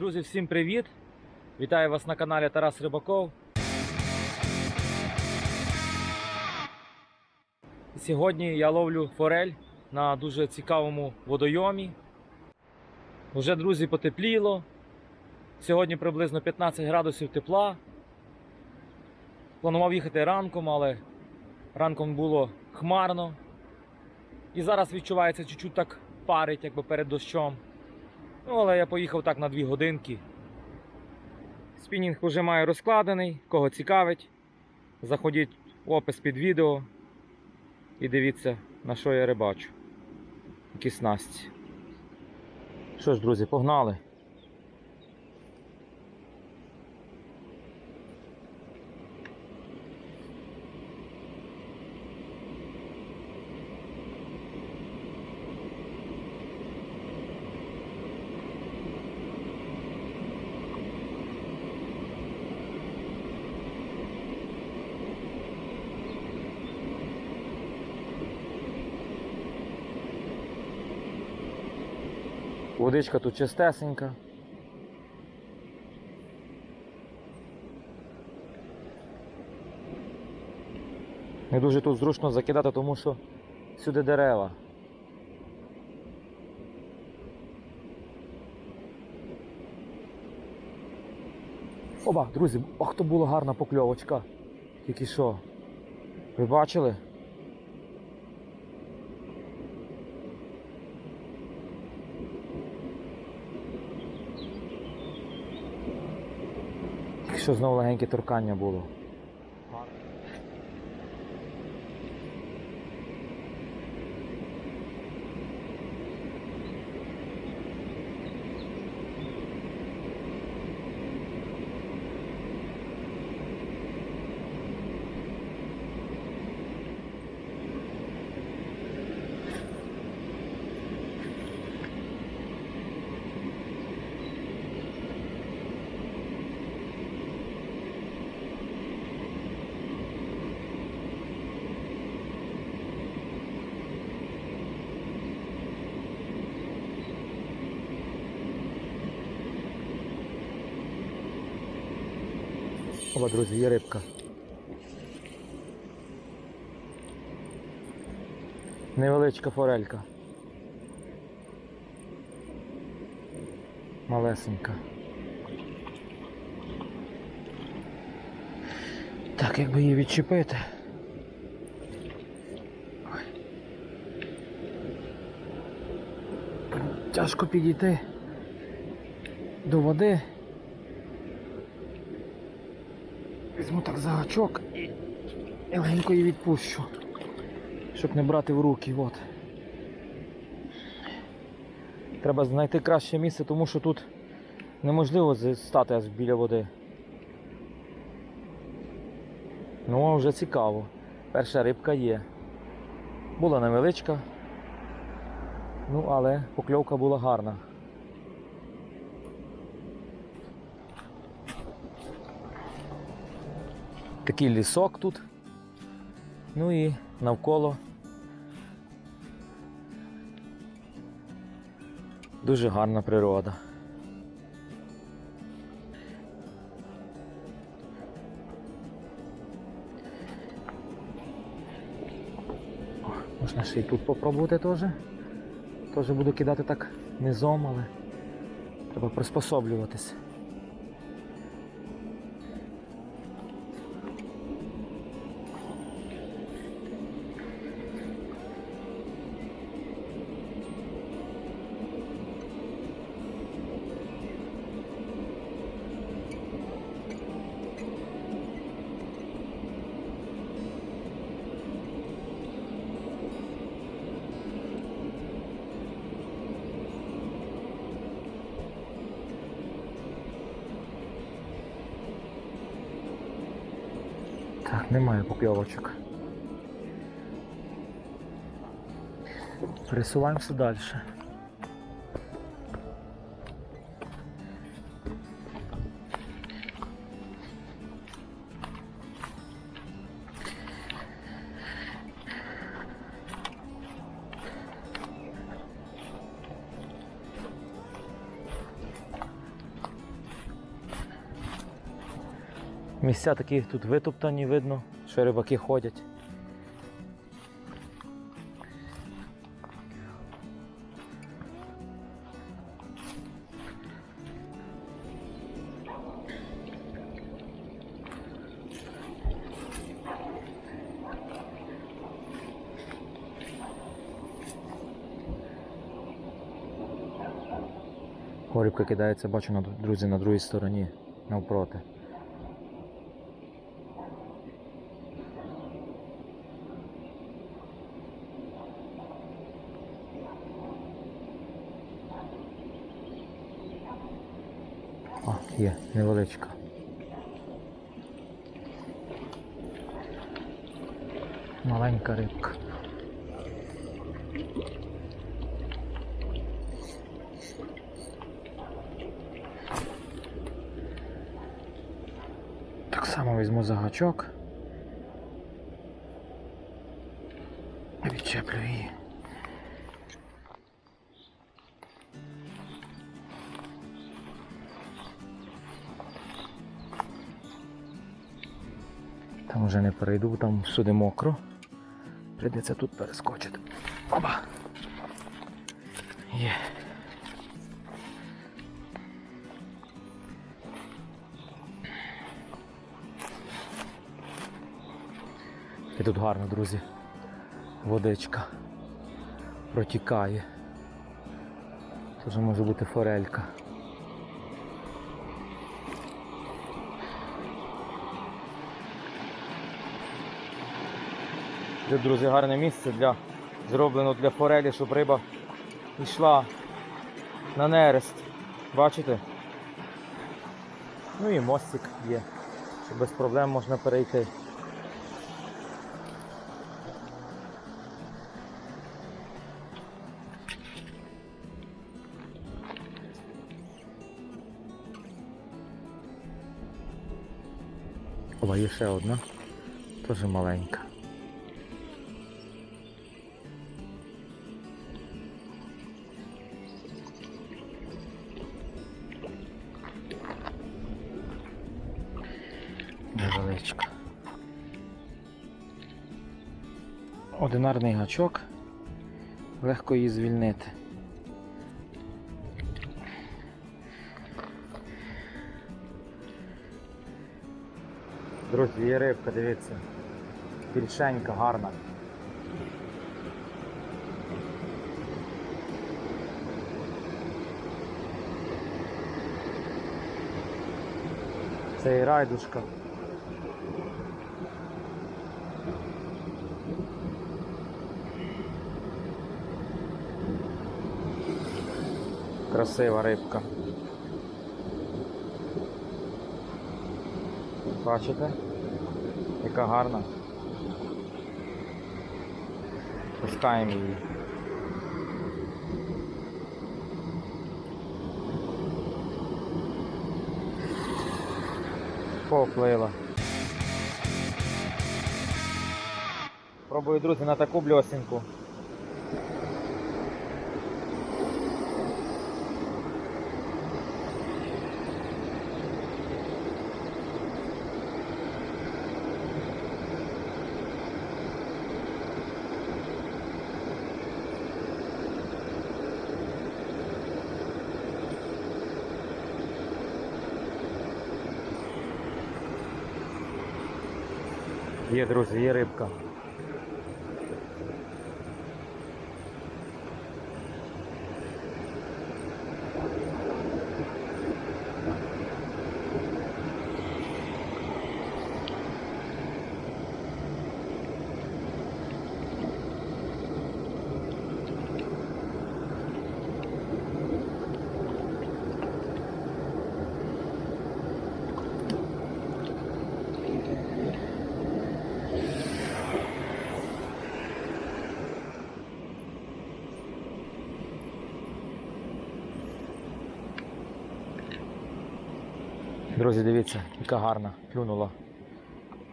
Друзі, всім привіт! Вітаю вас на каналі Тарас Рибаков. Сьогодні я ловлю форель на дуже цікавому водойомі. Уже, друзі, потепліло. Сьогодні приблизно 15 градусів тепла. Планував їхати ранком, але ранком було хмарно. І зараз відчувається чуть-чуть так парить, якби перед дощом. Ну, але я поїхав так на 2 годинки. Спінінг вже маю розкладений, кого цікавить. Заходіть в опис під відео і дивіться, на що я рибачу. Які снасті. Що ж, друзі, погнали. Водичка тут чистесенька. Не дуже тут зручно закидати, тому що сюди дерева. Оба, друзі, ох, то була гарна покльовочка. Тільки що. Ви бачили? Що знову легеньке торкання було. Оба, друзі, є рибка. Невеличка форелька. Малесенька. Так, як би її відчепити. Тяжко підійти до води. Візьму так за гачок і, легенько її відпущу, щоб не брати в руки. От. Треба знайти краще місце, тому що тут неможливо стати аж біля води. Ну, вже цікаво. Перша рибка є. Була невеличка, ну але покльовка була гарна. Такий лісок тут. Ну і навколо дуже гарна природа. Можна ще й тут попробувати теж. Теж буду кидати так низом, але треба приспособлюватись. Немає покльовочок. Пересуваємося далі. Місця такі тут витоптані, видно, що рибаки ходять. Горібка кидається, бачу, друзі, на другій стороні, навпроти. О, є, невеличка. Маленька рибка. Так само візьму за Там вже не перейду, там всюди мокро. Прийдеться тут перескочити. Оба! Є. І тут гарно, друзі. Водичка протікає. Тут може бути форелька. Тут, друзі, гарне місце для зроблено для форелі, щоб риба йшла на нерест. Бачите? Ну і мостик є, що без проблем можна перейти. О, є ще одна, теж маленька. Одинарний гачок. Легко її звільнити. Друзі, є рибка, дивіться. Більшенька, гарна. Це і райдушка. Красива рибка. Бачите? Яка гарна. Пускаємо її. Поплила. Пробую, друзі, на таку бльосіньку. Є, друзі, є рибка. Друзі, дивіться, яка гарна, клюнула.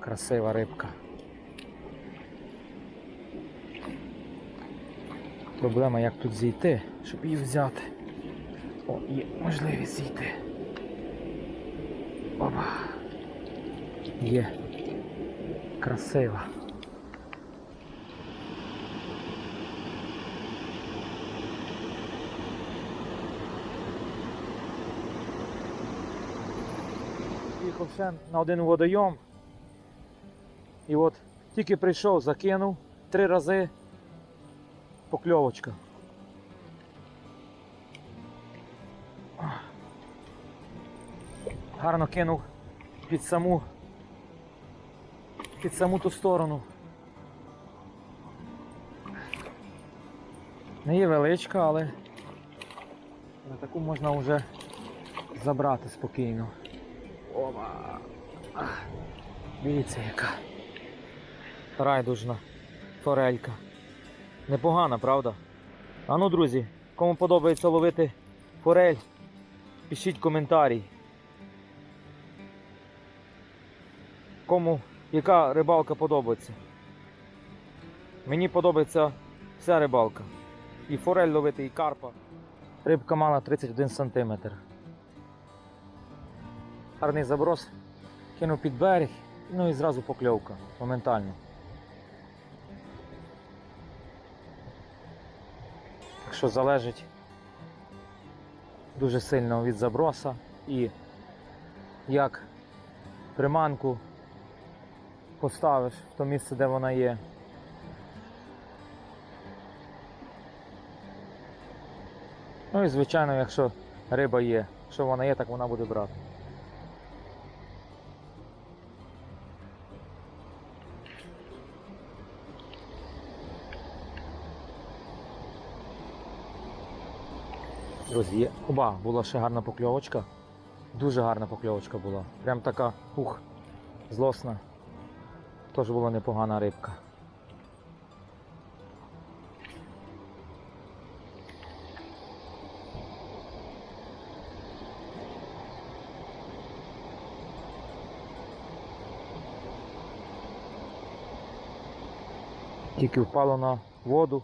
Красива рибка. Проблема, як тут зійти, щоб її взяти. О, є можливість зійти. Опа. Є. Красива. Їхав ще на один водойом. І от тільки прийшов, закинув три рази покльовочка. Гарно кинув під саму під саму ту сторону. Не є величка, але на таку можна вже забрати спокійно. Ах, Дивіться яка. Райдужна форелька. Непогана, правда? А ну, друзі, кому подобається ловити форель, пишіть коментарі. Кому яка рибалка подобається? Мені подобається вся рибалка. І форель ловити, і карпа. Рибка мала 31 см. Гарний заброс. Кинув під берег, ну і зразу покльовка моментально. Так що залежить дуже сильно від заброса і як приманку поставиш в то місце, де вона є. Ну і звичайно, якщо риба є, якщо вона є, так вона буде брати. Друзі. Оба, була ще гарна покльовочка. Дуже гарна покльовочка була. Прям така ух, злосна. Тож була непогана рибка. Тільки впало на воду,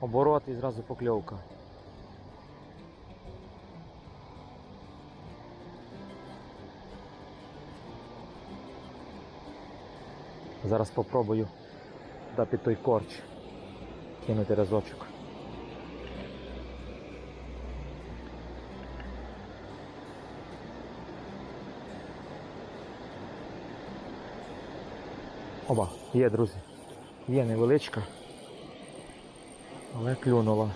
оборот і зразу покльовка. Зараз попробую да, під той корч кинути разочок. Оба, є, друзі. Є невеличка, але клюнула.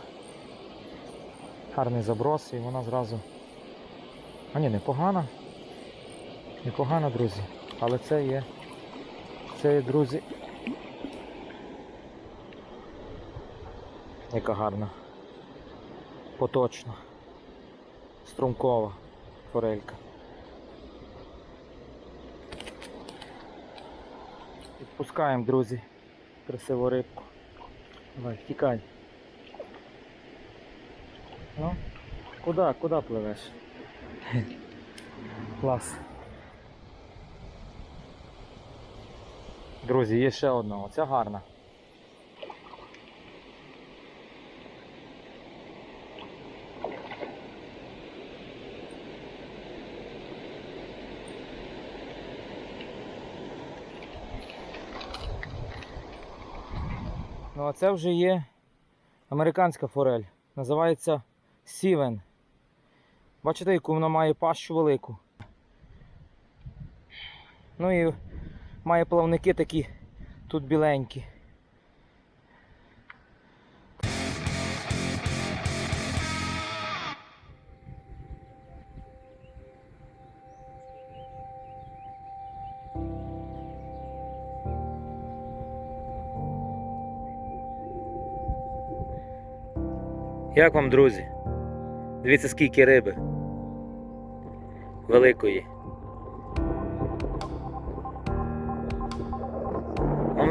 Гарний заброс і вона зразу. А ні, непогана. Непогана, друзі. Але це є це, друзі. Яка гарна. Поточна. Струмкова форелька. Відпускаємо, друзі, красиву рибку. Давай, втікай. Ну, куди, куди пливеш? Клас. Друзі, є ще одна, оця гарна. Ну а це вже є американська форель. Називається Сівен. Бачите, яку вона має пащу велику. Ну і має плавники такі тут біленькі. Як вам, друзі? Дивіться, скільки риби. Великої.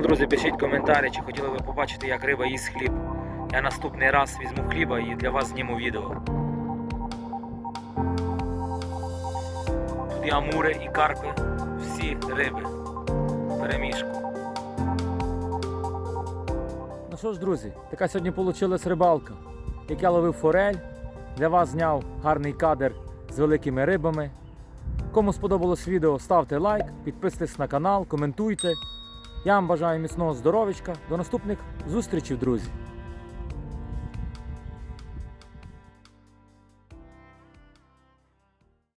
Друзі, пишіть коментарі, чи хотіли ви побачити, як риба їсть хліб. Я наступний раз візьму хліба і для вас зніму відео. Тут і амури, і карпи, всі риби. Перемішку. Ну що ж, друзі, така сьогодні вийшла рибалка. Як я ловив форель, для вас зняв гарний кадр з великими рибами. Кому сподобалось відео, ставте лайк, підписуйтесь на канал, коментуйте. Я вам бажаю міцного здоров'ячка. До наступних зустрічей, друзі!